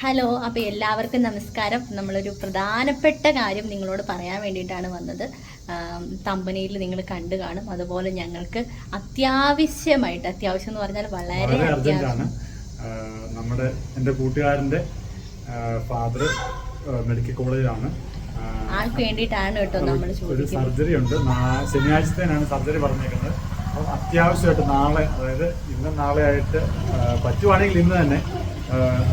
Hello അപ്പോൾ എല്ലാവർക്കും നമസ്കാരം. നമ്മളൊരു പ്രധാനപ്പെട്ട കാര്യം നിങ്ങളോട് പറയാൻ വേണ്ടിയിട്ടാണ് വന്നത്. തമ്പനിയിൽ നിങ്ങൾ കണ്ടു കാണും. അതുപോലെ ഞങ്ങൾക്ക് അത്യാവശ്യമായിട്ട് അത്യാവശ്യം എന്ന് പറഞ്ഞാൽ വളരെ അർജന്റാണ് നമ്മുടെ എന്റെ കൂട്ടുകാരന്റെ ഫാദർ മെഡിക്കൽ കോളേജിലാണ് ആൾക്ക് വേണ്ടിയിട്ടാണ് കേട്ടോ നമ്മൾ ഒരു സർജറി ഉണ്ട്. ശനിയാഴ്ചത്തേനാണ് സർജറി പറഞ്ഞേക്കുന്നത്. അപ്പോൾ അത്യാവശ്യമായിട്ട് നാളെ അതായത് ഇന്നും നാളെ ആയിട്ട് പറ്റുവാണെങ്കിൽ ഇന്ന് തന്നെ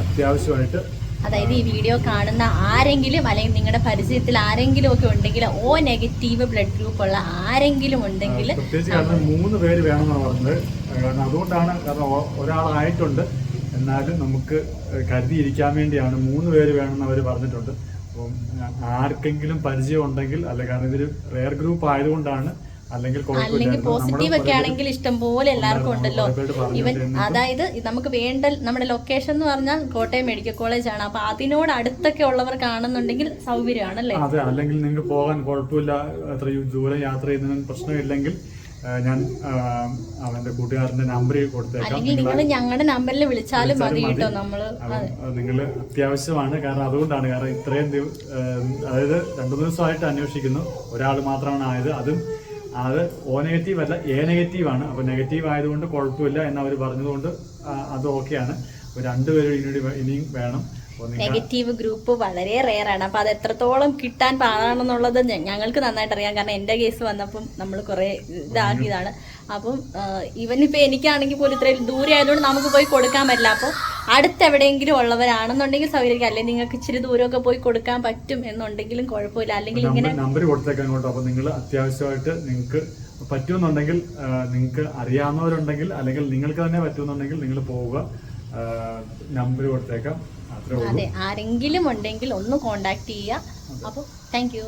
അത്യാവശ്യമായിട്ട്. അതായത് ഈ വീഡിയോ കാണുന്ന ആരെങ്കിലും അല്ലെങ്കിൽ നിങ്ങളുടെ പരിചയത്തിൽ ആരെങ്കിലും ഒക്കെ ഉണ്ടെങ്കിൽ ഓ നെഗറ്റീവ് ബ്ലഡ് ഗ്രൂപ്പ് ഉള്ള ആരെങ്കിലും ഉണ്ടെങ്കിൽ പ്രത്യേകിച്ച് മൂന്ന് പേര് വേണമെന്നാണ് പറഞ്ഞത്. കാരണം അതുകൊണ്ടാണ് കാരണം ഒരാളായിട്ടുണ്ട്. എന്നാലും നമുക്ക് കരുതിയിരിക്കാൻ വേണ്ടിയാണ് മൂന്ന് പേര് വേണമെന്ന് അവർ പറഞ്ഞിട്ടുണ്ട്. അപ്പം ആർക്കെങ്കിലും പരിചയം ഉണ്ടെങ്കിൽ അല്ല കാരണം ഇതൊരു റെയർ ഗ്രൂപ്പ് ആയതുകൊണ്ടാണ് അല്ലെങ്കിൽ പോസിറ്റീവ് ഒക്കെ ആണെങ്കിൽ ഇഷ്ടം പോലെ എല്ലാവർക്കും ഉണ്ടല്ലോ. ഇവൻ അതായത് നമുക്ക് വേണ്ട നമ്മുടെ ലൊക്കേഷൻ എന്ന് പറഞ്ഞാൽ കോട്ടയം മെഡിക്കൽ കോളേജ് ആണ്. അപ്പൊ അതിനോട് അടുത്തൊക്കെ ഉള്ളവർ കാണുന്നുണ്ടെങ്കിൽ സൗകര്യമാണല്ലേ? അതെ അല്ലെങ്കിൽ നിങ്ങൾക്ക് പോകാൻ കുഴപ്പമില്ല അത്ര ദൂരം യാത്ര ചെയ്യുന്നതിന് പ്രശ്നമില്ലെങ്കിൽ ഞാൻ അവന്റെ കൂട്ടുകാരന്റെ നമ്പർ കൊടുത്തേക്കാം. നിങ്ങൾ ഞങ്ങളുടെ നമ്പറിൽ വിളിച്ചാലും മതി കേട്ടോ നമ്മൾ. നിങ്ങൾ അത്യാവശ്യമാണ്. കാരണം അതുകൊണ്ടാണ്. കാരണം ഇത്രയും അതായത് രണ്ടു ദിവസമായിട്ട് അന്വേഷിക്കുന്നു. ഒരാൾ മാത്രമാണ് ആയത്. അതും അത് ഓ നെഗറ്റീവ് അല്ല എ നെഗറ്റീവ് ആണ്. അപ്പൊ നെഗറ്റീവ് ആയതുകൊണ്ട് കുഴപ്പമില്ല എന്ന് അവർ പറഞ്ഞതുകൊണ്ട് അത് ഓക്കെയാണ് രണ്ടുപേരും ഇനി ഇനിയും വേണം. നെഗറ്റീവ് ഗ്രൂപ്പ് വളരെ റെയർ ആണ്. അപ്പൊ അത് എത്രത്തോളം കിട്ടാൻ പാടാണെന്നുള്ളത് ഞങ്ങൾക്ക് നന്നായിട്ട് അറിയാം. കാരണം എന്റെ കേസ് വന്നപ്പം നമ്മൾ കുറെ ഇതാക്കിയതാണ്. അപ്പം ഇവനിപ്പോ എനിക്കാണെങ്കിൽ പോലും ഇത്രയും ദൂരെ ആയതുകൊണ്ട് നമുക്ക് പോയി കൊടുക്കാൻ പറ്റില്ല. അപ്പോൾ അടുത്ത് എവിടെയെങ്കിലും ഉള്ളവരാണെന്നുണ്ടെങ്കിൽ സൗകര്യം അല്ലെങ്കിൽ നിങ്ങൾക്ക് ഇച്ചിരി ദൂരമൊക്കെ പോയി കൊടുക്കാൻ പറ്റും എന്നുണ്ടെങ്കിലും കുഴപ്പമില്ല. അല്ലെങ്കിൽ ഇങ്ങനെ നമ്പർ കൊടുത്തേക്കാൻ കേട്ടോ അപ്പൊ നിങ്ങൾ അത്യാവശ്യമായിട്ട് നിങ്ങൾക്ക് പറ്റുമെന്നുണ്ടെങ്കിൽ നിങ്ങൾക്ക് അറിയാവുന്നവരുണ്ടെങ്കിൽ അല്ലെങ്കിൽ നിങ്ങൾക്ക് തന്നെ പറ്റുമെന്നുണ്ടെങ്കിൽ നിങ്ങൾ പോവുക. നമ്പർ കൊടുത്തേക്കാം. അതെ ആരെങ്കിലും ഉണ്ടെങ്കിൽ ഒന്ന് കോണ്ടാക്ട് ചെയ്യുക. അപ്പോൾ താങ്ക് യു